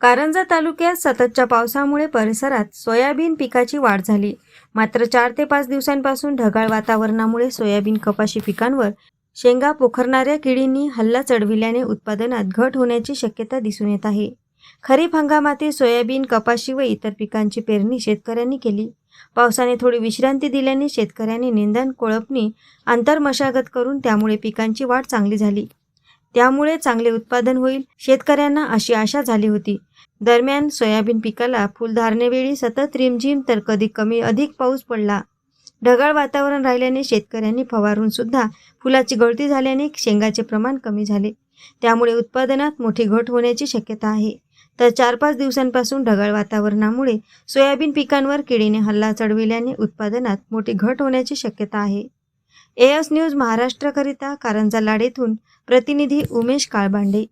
कारंजा तालुक्यात सततच्या पावसामुळे परिसरात सोयाबीन पिकाची वाढ झाली. मात्र चार ते पाच दिवसांपासून ढगाळ वातावरणामुळे सोयाबीन कपाशी पिकांवर शेंगा पोखरणाऱ्या किडींनी हल्ला चढविल्याने उत्पादनात घट होण्याची शक्यता दिसून येत आहे. खरीप हंगामातील सोयाबीन कपाशी व इतर पिकांची पेरणी शेतकऱ्यांनी केली. पावसाने थोडी विश्रांती दिल्याने शेतकऱ्यांनी निंदण कोळपणी आंतरमशागत करून त्यामुळे पिकांची वाढ चांगली झाली. त्यामुळे चांगले उत्पादन होईल. शेतकऱ्यांना अशी आशा झाली होती. दरम्यान सोयाबीन पिकाला फुलधारणेवेळी सतत रिमझिम तर कधी कमी अधिक पाऊस पडला. ढगाळ वातावरण राहिल्याने शेतकऱ्यांनी फवारून सुद्धा फुलाची गळती झाल्याने शेंगाचे प्रमाण कमी झाले. त्यामुळे उत्पादनात मोठी घट होण्याची शक्यता आहे. तर चार पाच दिवसांपासून ढगाळ वातावरणामुळे सोयाबीन पिकांवर किडीने हल्ला चढविल्याने उत्पादनात मोठी घट होण्याची शक्यता आहे. एस न्यूज महाराष्ट्रकरिता कारंजा लाड येथून प्रतिनिधी उमेश काळबांडे.